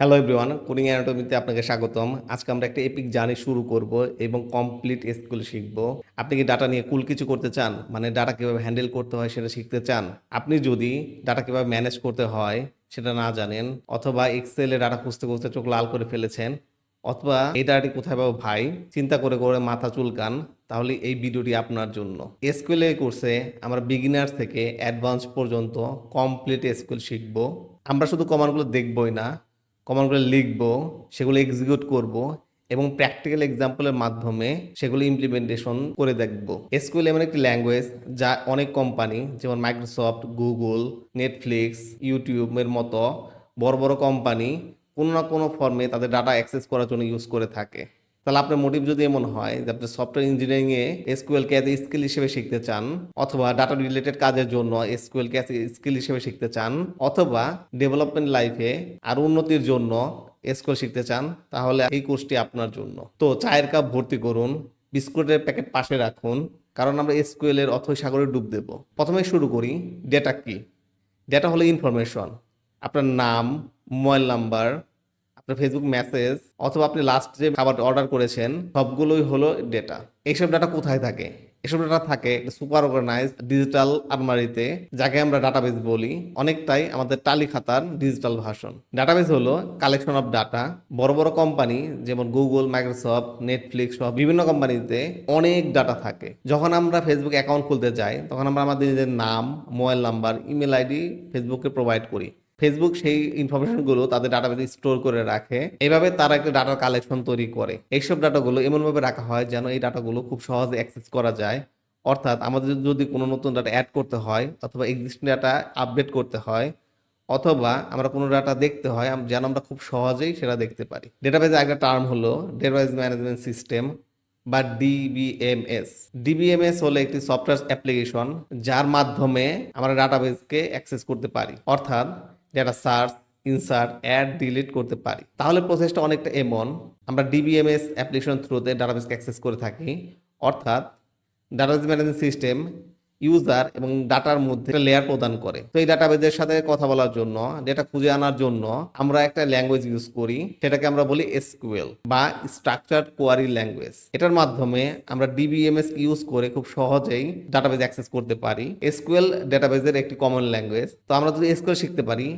Hello everyone coding অ্যানাটমিতে আপনাকে স্বাগতম। আজকে আমরা একটা এপিক জার্নি শুরু করব এবং কমপ্লিট স্কুল শিখব। আপনি কি ডাটা নিয়ে কুল কিছু করতে চান? মানে ডাটা কীভাবে হ্যান্ডেল করতে হয় সেটা শিখতে চান? আপনি যদি ডাটা কীভাবে ম্যানেজ করতে হয় সেটা না জানেন, অথবা এক্সেলে ডাটা খুঁজতে খুঁজতে চোখ লাল করে ফেলেছেন, অথবা এই ডাটাটি কোথায় পাবো ভাই? চিন্তা করে করে মাথা চুলকান, তাহলে এই ভিডিওটি আপনার জন্য। এসকিউএল এর কোর্সে আমরা বিগিনার থেকে অ্যাডভান্স পর্যন্ত কমপ্লিট এসকিউএল শিখব। আমরা শুধু কমান্ডগুলো দেখবই না কমান্ডগুলো লিখব, সেগুলো এক্সিকিউট করব এবং প্র্যাকটিক্যাল এক্সাম্পলের মাধ্যমে সেগুলো ইমপ্লিমেন্টেশন করে দেখব। এসকিউএল এমন একটি ল্যাঙ্গুয়েজ যা অনেক কোম্পানি যেমন মাইক্রোসফট গুগল নেটফ্লিক্স ইউটিউবের মতো বড় বড় কোম্পানি কোনো না কোনো ফর্মে তাদের ডাটা অ্যাক্সেস করার জন্য ইউজ করে থাকে। তাহলে আপনার মোটিভ যদি এমন হয় যে আপনি সফটওয়্যার ইঞ্জিনিয়ারিংয়ে এসকিউএলকে অ্যাজ স্কিল হিসেবে শিখতে চান, অথবা ডাটা রিলেটেড কাজের জন্য এসকিউএলকে অ্যাজ স্কিল হিসেবে শিখতে চান, অথবা ডেভেলপমেন্ট লাইফে আর উন্নতির জন্য এসকিউএল শিখতে চান, তাহলে এই কোর্সটি আপনার জন্য। তো চায়ের কাপ ভর্তি করুন, বিস্কুটের প্যাকেট পাশে রাখুন, কারণ আমরা এসকিউএল এর সাগরে ডুব দেব। প্রথমে শুরু করি ডেটা কি? ডেটা হলো ইনফরমেশন আপনার নাম মোবাইল নাম্বার আপনার ফেসবুক মেসেজ অথবা আপনি লাস্ট যে খাবার অর্ডার করেছেন, সবগুলোই হলো ডেটা এইসব ডাটা কোথায় থাকে? এসব ডাটা থাকে সুপার অর্গানাইজ ডিজিটাল আলমারিতে, যাকে আমরা ডাটাবেস বলি। অনেকটাই আমাদের টালি খাতার ডিজিটাল ভার্সন ডাটাবেস হলো কালেকশন অফ ডাটা বড় বড় কোম্পানি যেমন গুগল মাইক্রোসফট নেটফ্লিক্স সহ বিভিন্ন কোম্পানিতে অনেক ডাটা থাকে। যখন আমরা ফেসবুক অ্যাকাউন্ট খুলতে যাই, তখন আমরা আমাদের নিজের নাম মোবাইল নাম্বার ইমেল আইডি ফেসবুকে প্রোভাইড করি। ফেসবুক সেই ইনফরমেশনগুলো তাদের ডাটাবেসে স্টোর করে রাখে। এভাবে তারা একটা ডাটা কালেকশন তৈরি করে। এইসব ডাটাগুলো এমনভাবে রাখা হয় যেন এই ডাটাগুলো খুব সহজে অ্যাক্সেস করা যায়। অর্থাৎ আমাদের যদি কোনো নতুন ডাটা অ্যাড করতে হয় অথবা এক্সিস্টিং ডাটা আপডেট করতে হয় অথবা আমরা কোনো ডাটা দেখতে হয় যেন আমরা খুব সহজেই সেটা দেখতে পারি। ডেটাবেজের একটা টার্ম হলো ডেটাবেজ ম্যানেজমেন্ট সিস্টেম বা ডিবিএমএস ডিবিএমএস হলো একটি সফটওয়্যার অ্যাপ্লিকেশন যার মাধ্যমে আমরা ডাটাবেজকে অ্যাক্সেস করতে পারি। অর্থাৎ data search insert add delete করতে পারি। তাহলে প্রসেসটা অনেকটা এমন, আমরা ডিবিএমএস অ্যাপ্লিকেশন থ্রুতে ডাটাবেসকে অ্যাক্সেস করে থাকি। অর্থাৎ ডাটাবেস ম্যানেজমেন্ট সিস্টেম ইউজার এবং ডাটার মধ্যে লেয়ার প্রদান করে। তো এই ডাটাবেজের সাথে কথা বলার জন্য ডেটা খুঁজে আনার জন্য আমরা একটা ল্যাঙ্গুয়েজ ইউজ করি, সেটাকে আমরা বলি এসকিউএল বা স্ট্রাকচার কোয়ারি ল্যাঙ্গুয়েজ এটার মাধ্যমে আমরা ডিবিএমএস ইউজ করে খুব সহজেই ডাটাবেজ অ্যাক্সেস করতে পারি। এসকিউএল ডাটাবেজের একটি কমন ল্যাঙ্গুয়েজ তো আমরা যদি এসকিউএল শিখতে পারি,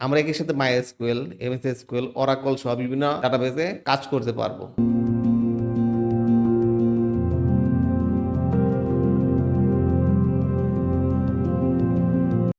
আমরা একই সাথে MySQL M S S Q L Oracle সহ বিভিন্ন ডাটাবেজে কাজ করতে পারব।